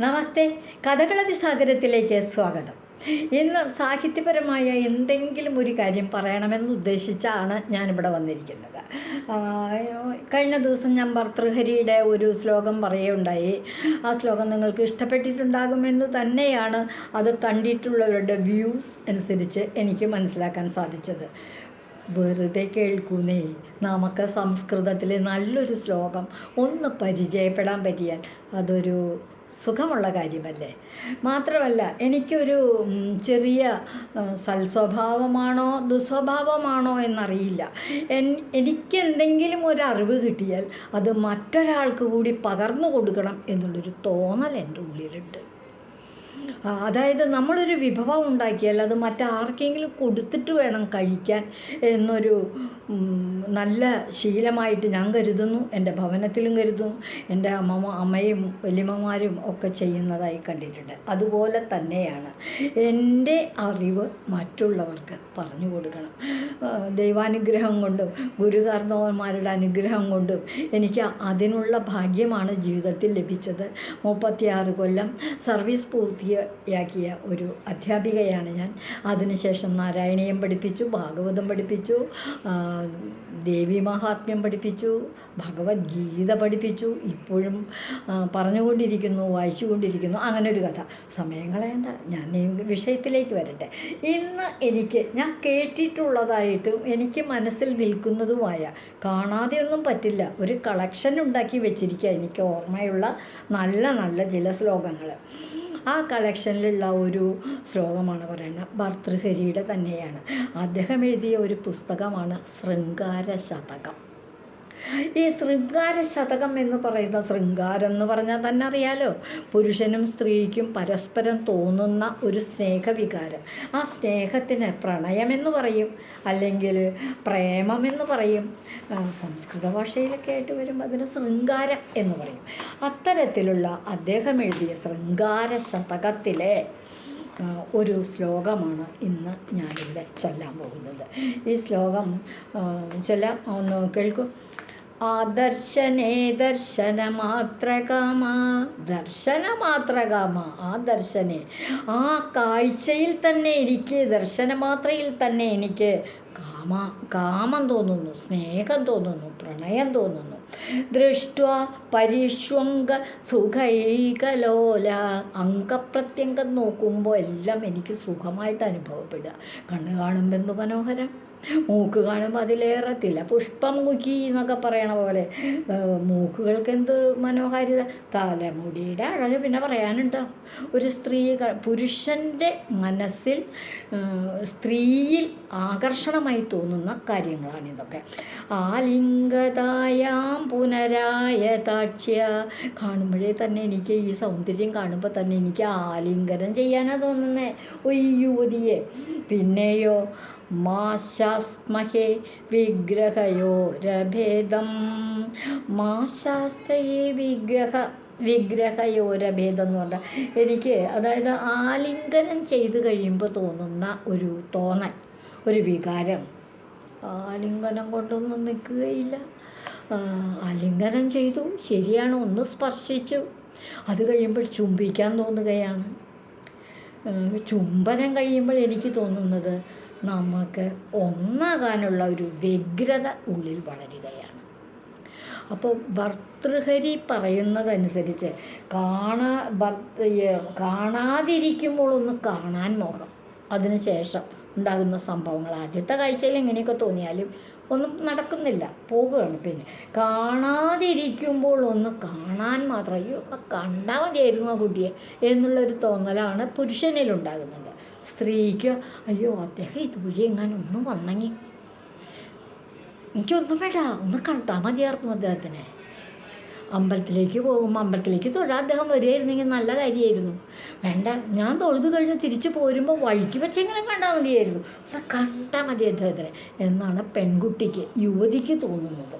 നമസ്തേ. കഥകളതി സാഗരത്തിലേക്ക് സ്വാഗതം. ഇന്ന് സാഹിത്യപരമായ എന്തെങ്കിലും ഒരു കാര്യം പറയണമെന്ന് ഉദ്ദേശിച്ചാണ് ഞാനിവിടെ വന്നിരിക്കുന്നത്. കഴിഞ്ഞ ദിവസം ഞാൻ ഭർത്തൃഹരിയുടെ ഒരു ശ്ലോകം പറയുകയുണ്ടായി. ആ ശ്ലോകം നിങ്ങൾക്ക് ഇഷ്ടപ്പെട്ടിട്ടുണ്ടാകുമെന്ന് തന്നെയാണ് അത് കണ്ടിട്ടുള്ളവരുടെ വ്യൂസ് അനുസരിച്ച് എനിക്ക് മനസ്സിലാക്കാൻ സാധിച്ചത്. വെറുതെ കേൾക്കുന്നേ. നമുക്ക് സംസ്കൃതത്തിലെ നല്ലൊരു ശ്ലോകം ഒന്ന് പരിചയപ്പെടാൻ പറ്റിയാൽ അതൊരു സുഖമുള്ള കാര്യമല്ലേ? മാത്രമല്ല എനിക്കൊരു ചെറിയ സൽസ്വഭാവമാണോ ദുസ്വഭാവമാണോ എന്നറിയില്ല. എൻ എനിക്ക് എന്തെങ്കിലും ഒരു അറിവ് കിട്ടിയാൽ അത് മറ്റൊരാൾക്ക് കൂടി പകർന്നു കൊടുക്കണം എന്നുള്ളൊരു തോന്നൽ എന്റെ ഉള്ളിലുണ്ട്. അതായത് നമ്മളൊരു വിഭവം ഉണ്ടാക്കിയാൽ അത് മറ്റാർക്കെങ്കിലും കൊടുത്തിട്ട് വേണം കഴിക്കാൻ എന്നൊരു നല്ല ശീലമായിട്ട് ഞാൻ കരുതുന്നു. എന്റെ ഭവനത്തിലും കരുതുന്നു. എന്റെ അമ്മ അമ്മയും വലിയമ്മമാരും ഒക്കെ ചെയ്യുന്നതായി കണ്ടിട്ടുണ്ട്. അതുപോലെ തന്നെയാണ് എന്റെ അറിവ് മറ്റുള്ളവർക്ക് പറഞ്ഞു കൊടുക്കണം. ദൈവാനുഗ്രഹം കൊണ്ടും ഗുരുകാർന്നവന്മാരുടെ അനുഗ്രഹം കൊണ്ടും എനിക്ക് അതിനുള്ള ഭാഗ്യമാണ് ജീവിതത്തിൽ ലഭിച്ചത്. മുപ്പത്തിയാറ് കൊല്ലം സർവീസ് പൂർത്തിയാക്കിയ ഒരു അധ്യാപികയാണ് ഞാൻ. അതിനുശേഷം നാരായണീയം പഠിപ്പിച്ചു ഭാഗവതം പഠിപ്പിച്ചു ദേവി മഹാത്മ്യം പഠിപ്പിച്ചു ഭഗവത്ഗീത പഠിപ്പിച്ചു. ഇപ്പോഴും പറഞ്ഞുകൊണ്ടിരിക്കുന്നു വായിച്ചുകൊണ്ടിരിക്കുന്നു. അങ്ങനെ ഒരു കഥ. സമയം കളയണ്ട. ഞാൻ വിഷയത്തിലേക്ക് വരട്ടെ. ഇന്ന് എനിക്ക് ഞാൻ കേട്ടിട്ടുള്ളതായിട്ടും എനിക്ക് മനസ്സിൽ നിൽക്കുന്നതുമായ കാണാതെയൊന്നും പറ്റില്ല ഒരു കളക്ഷൻ ഉണ്ടാക്കി വെച്ചിരിക്കുക എനിക്ക് ഓർമ്മയുള്ള നല്ല നല്ല ചില ശ്ലോകങ്ങൾ. ആ കളക്ഷനിലുള്ള ഒരു ശ്ലോകമാണ് പറയുന്നത്. ഭർതൃഹരിയുടെ തന്നെയാണ്. അദ്ദേഹം എഴുതിയ ഒരു പുസ്തകമാണ് ശൃംഗാര ശതകം ഈ ശൃംഗാര ശതകം എന്ന് പറയുന്ന ശൃംഗാരം എന്ന് പറഞ്ഞാൽ തന്നെ അറിയാലോ? പുരുഷനും സ്ത്രീക്കും പരസ്പരം തോന്നുന്ന ഒരു സ്നേഹവികാരം. ആ സ്നേഹത്തിന് പ്രണയമെന്ന് പറയും അല്ലെങ്കിൽ പ്രേമമെന്ന് പറയും. സംസ്കൃത ഭാഷയിലൊക്കെ ആയിട്ട് വരുമ്പോൾ അതിന് ശൃംഗാരം എന്ന് പറയും. അത്തരത്തിലുള്ള അദ്ദേഹം എഴുതിയ ശൃംഗാര ശതകത്തിലെ ഒരു ശ്ലോകമാണ് ഇന്ന് ഞാനിവിടെ ചൊല്ലാൻ പോകുന്നത്. ഈ ശ്ലോകം ചൊല്ലാം ഒന്ന് കേൾക്കും. ആദർശനേ ദർശനമാത്രകാമ. ദർശനമാത്രകാമ ആ ദർശനെ ആ കാഴ്ചയിൽ തന്നെ എനിക്ക് ദർശനമാത്രയിൽ തന്നെ എനിക്ക് കാമ കാമം തോന്നുന്നു സ്നേഹം തോന്നുന്നു പ്രണയം തോന്നുന്നു. ദൃഷ്ട പരിഷ്വങ്ക സുഖൈകലോല. അംഗപ്രത്യംഗം നോക്കുമ്പോൾ എല്ലാം എനിക്ക് സുഖമായിട്ട് അനുഭവപ്പെടുക. കണ്ണ് കാണുമ്പോൾ എന്ത് മനോഹരം. മൂക്ക് കാണുമ്പോൾ അതിലേറെ തില പുഷ്പം മുഖി എന്നൊക്കെ പറയണ പോലെ. മൂക്കുകൾക്ക് എന്ത് മനോഹാരിത? തലമുടിയുടെ അഴക് പിന്നെ പറയാനുണ്ടോ? ഒരു സ്ത്രീ പുരുഷന്റെ മനസ്സിൽ സ്ത്രീയിൽ ആകർഷണമായി തോന്നുന്ന കാര്യങ്ങളാണ് ഇതൊക്കെ. ആലിംഗതായാം പുനരായ താക്ഷ്യ. കാണുമ്പോഴേ തന്നെ എനിക്ക് ഈ സൗന്ദര്യം കാണുമ്പോൾ തന്നെ എനിക്ക് ആലിംഗനം ചെയ്യാനാണ് തോന്നുന്നത് ഒരു യുവതിയെ. പിന്നെയോ മാശാസ്മഹേ വിഗ്രഹയോരഭേദം മാശാസ്ത്രയെ വിഗ്രഹ വിഗ്രഹയോരഭേദം എന്ന് പറഞ്ഞാൽ എനിക്ക് അതായത് ആലിംഗനം ചെയ്ത് കഴിയുമ്പോൾ തോന്നുന്ന ഒരു തോന്നൽ ഒരു വികാരം. ആലിംഗനം കൊണ്ടൊന്നും നിൽക്കുകയില്ല. ആലിംഗനം ചെയ്തു ശരിയാണ് ഒന്ന് സ്പർശിച്ചു. അത് കഴിയുമ്പോൾ ചുംബിക്കാൻ തോന്നുകയാണ്. ചുംബനം കഴിയുമ്പോൾ എനിക്ക് തോന്നുന്നത് നമുക്ക് ഒന്നാകാനുള്ള ഒരു വ്യഗ്രത ഉള്ളിൽ വളരുകയാണ്. അപ്പോൾ ഭർത്തൃഹരി പറയുന്നതനുസരിച്ച് കാണാ ഭർത്ത കാണാതിരിക്കുമ്പോൾ ഒന്ന് കാണാൻ മോഹം. അതിനുശേഷം ഉണ്ടാകുന്ന സംഭവങ്ങൾ. ആദ്യത്തെ കാഴ്ചയിൽ എങ്ങനെയൊക്കെ തോന്നിയാലും ഒന്നും നടക്കുന്നില്ല. പോവുകയാണ് പിന്നെ. കാണാതിരിക്കുമ്പോൾ ഒന്ന് കാണാൻ മാത്രം അയ്യോ കണ്ടാൽ മതിയായിരുന്നു കുട്ടിയെ എന്നുള്ളൊരു തോന്നലാണ് പുരുഷനിലുണ്ടാകുന്നത് സ്ത്രീക്ക് അയ്യോ അദ്ദേഹം ഇതുവഴി എങ്ങാനും ഒന്നും വന്നെങ്കിൽ എനിക്കൊന്നും വേണ്ട ഒന്ന് കണ്ടാൽ മതിയായിരുന്നു അദ്ദേഹത്തിനെ. അമ്പലത്തിലേക്ക് പോകും. അമ്പലത്തിലേക്ക് തൊഴാൻ അദ്ദേഹം വരികയായിരുന്നെങ്കിൽ നല്ല കാര്യമായിരുന്നു. വേണ്ട ഞാൻ തൊഴുത് കഴിഞ്ഞ് തിരിച്ചു പോരുമ്പോൾ വഴിക്ക് വെച്ചെങ്കിലും കണ്ടാൽ മതിയായിരുന്നു. അത് കണ്ടാൽ മതി അദ്ദേഹത്തിനെ എന്നാണ് പെൺകുട്ടിക്ക് യുവതിക്ക് തോന്നുന്നത്.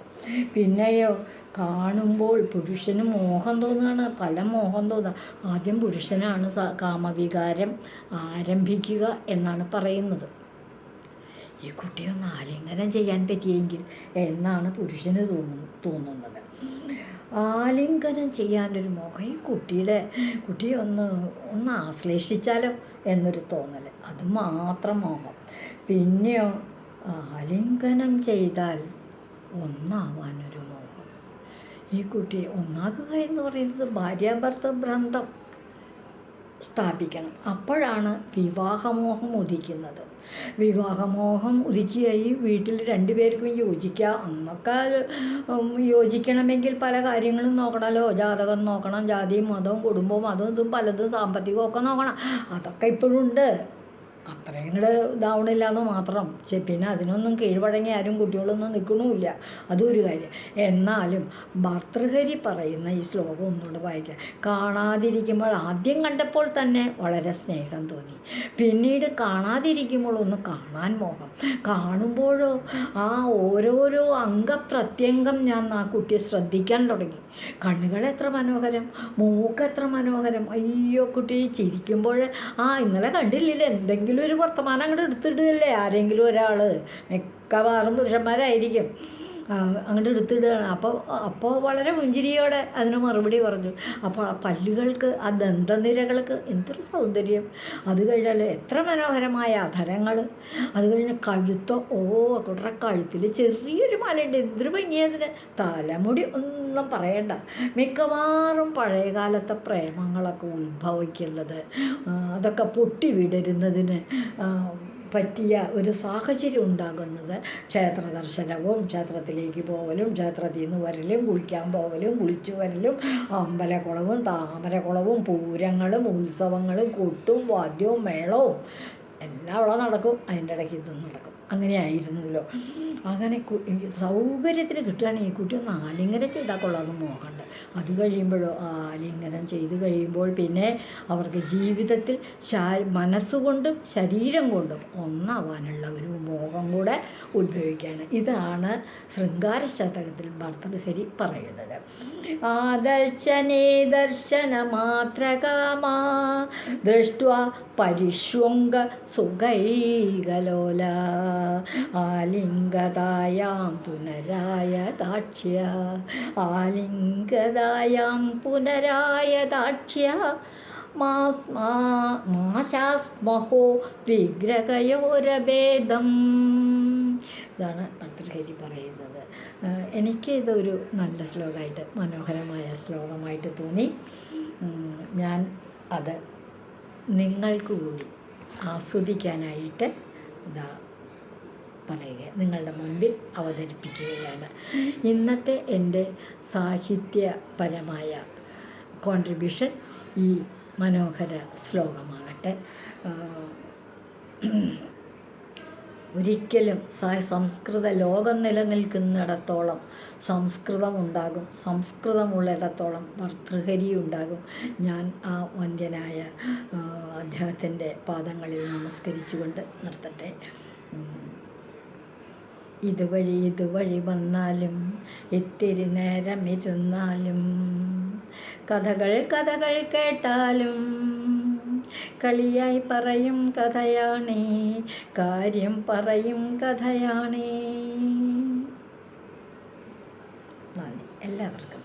പിന്നെയോ കാണുമ്പോൾ പുരുഷന് മോഹം തോന്നുകയാണ്. പല മോഹം തോന്നുക ആദ്യം പുരുഷനാണ് കാമവികാരം ആരംഭിക്കുക എന്നാണ് പറയുന്നത്. ഈ കുട്ടിയൊന്ന് ആലിംഗനം ചെയ്യാൻ പറ്റിയെങ്കിൽ എന്നാണ് പുരുഷന് തോന്നുന്നു തോന്നുന്നത്. ആലിംഗനം ചെയ്യാനൊരു മോഹം ഈ കുട്ടിയുടെ കുട്ടിയെ ഒന്ന് ഒന്ന് ആശ്ലേഷിച്ചാലോ എന്നൊരു തോന്നൽ. അത് മാത്രം മോഹം. പിന്നെയോ ആലിംഗനം ചെയ്താൽ ഒന്നാവാനൊരു മോഹം. ഈ കുട്ടി ഒന്നാകുക എന്ന് പറയുന്നത് ഭാര്യാഭർത്തൃ ബന്ധം. സ്ഥാപിക്കണം. അപ്പോഴാണ് വിവാഹമോഹം ഉദിക്കുന്നത്. വിവാഹമോഹം ഉദിക്കുകയായി വീട്ടിൽ രണ്ടുപേർക്കും യോജിക്കുക അന്നൊക്കെ യോജിക്കണമെങ്കിൽ പല കാര്യങ്ങളും നോക്കണമല്ലോ ജാതകം നോക്കണം ജാതിയും മതവും കുടുംബവും അതും ഇതും പലതും സാമ്പത്തികവും ഒക്കെ നോക്കണം. അതൊക്കെ ഇപ്പോഴും ഉണ്ട്. അത്രയും ഇതാവണില്ല എന്ന് മാത്രം. പിന്നെ അതിനൊന്നും കീഴ്വഴങ്ങി ആരും കുട്ടികളൊന്നും നിൽക്കണമില്ല അതും ഒരു കാര്യം. എന്നാലും ഭർത്തൃഹരി പറയുന്ന ഈ ശ്ലോകം ഒന്നുകൂടെ വായിക്കാം. കാണാതിരിക്കുമ്പോൾ ആദ്യം കണ്ടപ്പോൾ തന്നെ വളരെ സ്നേഹം തോന്നി. പിന്നീട് കാണാതിരിക്കുമ്പോൾ ഒന്ന് കാണാൻ മോഹം. കാണുമ്പോഴോ ആ ഓരോരോ അംഗപ്രത്യംഗം ഞാൻ ആ കുട്ടിയെ ശ്രദ്ധിക്കാൻ തുടങ്ങി. കണ്ണുകൾ എത്ര മനോഹരം മൂക്ക് എത്ര മനോഹരം. അയ്യോ കുട്ടി ചിരിക്കുമ്പോൾ ആ ഇന്നലെ കണ്ടില്ലല്ലോ എന്തെങ്കിലും ഒരു വർത്തമാനം അങ്ങോട്ട് എടുത്തിടുകയല്ലേ? ആരെങ്കിലും ഒരാൾ മിക്കവാറും പുരുഷന്മാരായിരിക്കും. അങ്ങോട്ട് എടുത്തിടുകയാണ്. അപ്പോൾ അപ്പോൾ വളരെ പുഞ്ചിരിയോടെ അതിന് മറുപടി പറഞ്ഞു. അപ്പോൾ ആ പല്ലുകൾക്ക് ആ ദന്തനിരകൾക്ക് എന്തൊരു സൗന്ദര്യം. അത് കഴിഞ്ഞാൽ എത്ര മനോഹരമായ അധരങ്ങൾ അത് കഴിഞ്ഞ് കഴുത്തോ ഓ കുട്ടറ കഴുത്തിൽ ചെറിയൊരു മലയുണ്ട്. എന്തൊരു ഭംഗിയതിന് തലമുടി ഒന്നും പറയണ്ട. മിക്കവാറും പഴയകാലത്തെ പ്രേമങ്ങളൊക്കെ ഉത്ഭവിക്കുന്നത് അതൊക്കെ പൊട്ടി വിടരുന്നതിന് പറ്റിയ ഒരു സാഹചര്യം ഉണ്ടാകുന്നത്. ക്ഷേത്ര ദർശനവും ക്ഷേത്രത്തിലേക്ക് പോകലും ക്ഷേത്രത്തിൽ നിന്ന് വരലും കുളിക്കാൻ പോകലും കുളിച്ചു വരലും അമ്പലക്കുളവും താമരക്കുളവും പൂരങ്ങളും ഉത്സവങ്ങളും കൊട്ടും വാദ്യവും മേളവും. എല്ലാം അവിടെ നടക്കും അതിന്റെ ഇടയ്ക്ക് ഇതും നടക്കും. അങ്ങനെയായിരുന്നല്ലോ. അങ്ങനെ സൗകര്യത്തിന് കിട്ടുകയാണെങ്കിൽ ഈ കുട്ടി ഒന്ന് ആലിംഗനം ചെയ്താൽ കൊള്ളാതെ മോഹമുണ്ട് അത് കഴിയുമ്പോഴോ ആലിംഗനം ചെയ്ത് കഴിയുമ്പോൾ പിന്നെ അവർക്ക് ജീവിതത്തിൽ ശാ മനസ്സുകൊണ്ടും ശരീരം കൊണ്ടും ഒന്നാവാനുള്ള ഒരു മോഹം കൂടെ ഉത്ഭവിക്കുകയാണ്. ഇതാണ് ശൃംഗാര ശതകത്തിൽ ഭർത്തൃഹരി പറയുന്നത്. ആദർശനേ ദർശനമാത്രകാമാ ദൃഷ്ട പരിഷ്വംഗ സുഖൈകലോല ആലിംഗതായാം പുനരായ ദാക്ഷ്യ ആലിംഗതായാം പുനരായ ദാക്ഷ്യ. മാശാസ്മഹോ വിഗ്രഹയോരഭേദം. ഇതാണ് ഭർത്തൃഹരി പറയുന്നത്. എനിക്ക് ഇതൊരു നല്ല ശ്ലോകമായിട്ട് മനോഹരമായ ശ്ലോകമായിട്ട് തോന്നി. ഞാൻ അത് നിങ്ങൾക്ക് കൂടി ആസ്വദിക്കാനായിട്ട് ഇതാ പറയുക. നിങ്ങളുടെ മുൻപിൽ അവതരിപ്പിക്കുകയാണ്. ഇന്നത്തെ എന്റെ സാഹിത്യപരമായ കോൺട്രിബ്യൂഷൻ ഈ മനോഹര ശ്ലോകമാകട്ടെ. ഒരിക്കലും സംസ്കൃത ലോകം നിലനിൽക്കുന്നിടത്തോളം സംസ്കൃതം ഉണ്ടാകും. സംസ്കൃതമുള്ളിടത്തോളം ഭർതൃഹരി ഉണ്ടാകും ഞാൻ ആ വന്ധ്യനായ അദ്ദേഹത്തിന്റെ പാദങ്ങളിൽ നമസ്കരിച്ചുകൊണ്ട് നിർത്തട്ടെ. ഇതുവഴി ഇതുവഴി വന്നാലും ഇത്തിരി നേരം ഇരുന്നാലും കഥകൾ കഥകൾ കേട്ടാലും കളിയായി പറയും കഥയാണേ കാര്യം പറയും കഥയാണേ. നന്ദി. എല്ലാവർക്കും.